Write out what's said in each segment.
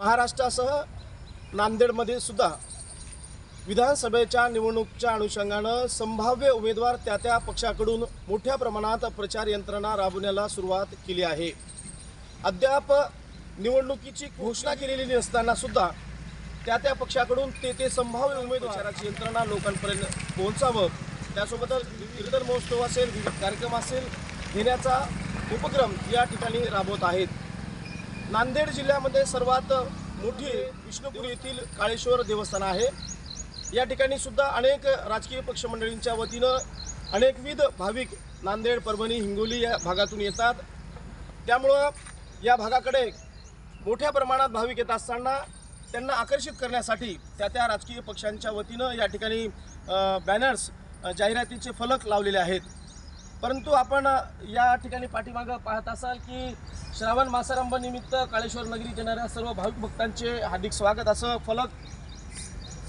महाराष्ट्रासह नांदेडमध्ये सुद्धा विधानसभेच्या निवडणुकीच्या अनुषंगानं संभाव्य उमेदवार त्या त्या पक्षाकडून मोठ्या प्रमाणात प्रचार यंत्रणा राबवण्याला सुरुवात केली आहे. अद्याप निवडणुकीची घोषणा केलेली नसताना सुद्धा त्या त्या पक्षाकडून ते ते संभाव्य उमेदवाराची यंत्रणा लोकांपर्यंत पोहोचावं. त्यासोबतच कीर्तन महोत्सव असेल विविध कार्यक्रम असेल घेण्याचा उपक्रम या ठिकाणी राबवत आहेत. नांदेड जिल्ह्यामध्ये सर्वात मोठी विष्णुपूर येथील काळेश्वर देवस्थान आहे. या ठिकाणी सुद्धा अनेक राजकीय पक्ष मंडळींच्या वतीनं अनेकविध भाविक नांदेड परभणी हिंगोली या भागातून येतात. त्यामुळं या भागाकडे मोठ्या प्रमाणात भाविक येत असताना त्यांना आकर्षित करण्यासाठी त्या त्या राजकीय पक्षांच्या वतीनं या ठिकाणी बॅनर्स जाहिरातीचे फलक लावलेले आहेत. परंतु आपण या ठिकाणी पाठीमागं पाहत असाल की श्रावण मासारंभनिमित्त काळेश्वर नगरीत येणाऱ्या सर्व भाविक भक्तांचे हार्दिक स्वागत. असं फलक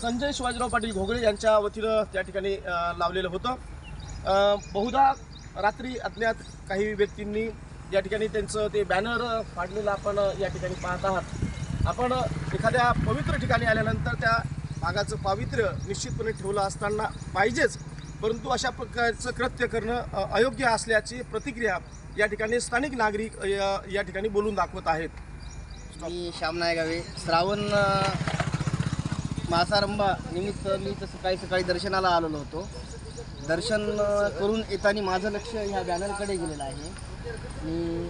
संजय शिवाजीराव पाटील घोगळे यांच्या वतीनं त्या ठिकाणी लावलेलं होतं. बहुधा रात्री अज्ञात काही व्यक्तींनी या ठिकाणी त्यांचं ते बॅनर फाडलेलं आपण या ठिकाणी पाहत आहात. आपण एखाद्या पवित्र ठिकाणी आल्यानंतर त्या भागाचं पावित्र्य निश्चितपणे ठेवलं असताना पाहिजेच. परंतु अशा प्रकारचं कृत्य करणं अयोग्य असल्याची प्रतिक्रिया या ठिकाणी स्थानिक नागरिक या- ठिकाणी बोलून दाखवत आहेत. मी श्याम नायगावे श्रावण मासारंभा निमित्त मी तर सकाळी सकाळी दर्शनाला आलेलो होतो. दर्शन करून येताना माझं लक्ष ह्या बॅनरकडे गेलेलं आहे. मी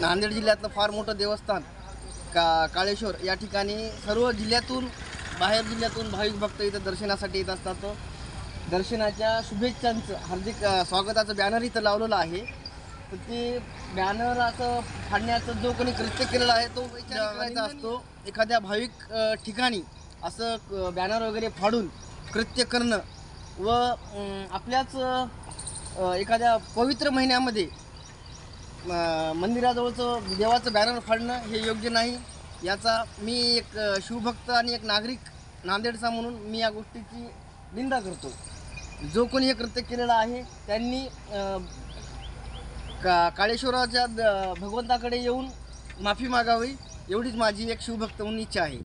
नांदेड जिल्ह्यातलं फार मोठं देवस्थान का काळेश्वर या ठिकाणी सर्व जिल्ह्यातून बाहेर जिल्ह्यातून भाविक भक्त इथं दर्शनासाठी येत असतात. दर्शनाच्या शुभेच्छांचं हार्दिक स्वागताचं बॅनर इथं लावलेलं आहे. तर ते बॅनर असं फाडण्याचं जो कोणी कृत्य केलेला आहे तो करायचा असतो. एखाद्या भाविक ठिकाणी असं बॅनर वगैरे फाडून कृत्य करणं व आपल्याच एखाद्या पवित्र महिन्यामध्ये मंदिराजवळचं देवाचं बॅनर फाडणं हे योग्य नाही. याचा मी एक शिवभक्त आणि एक नागरिक नांदेडचा म्हणून मी या गोष्टीची निंदा करतो. जो कोणी हे कृत्य केलेलं आहे त्यांनी का काळेश्वराच्या द- भगवंताकडे येऊन माफी मागावी एवढीच माझी एक शिवभक्त म्हणून इच्छा आहे.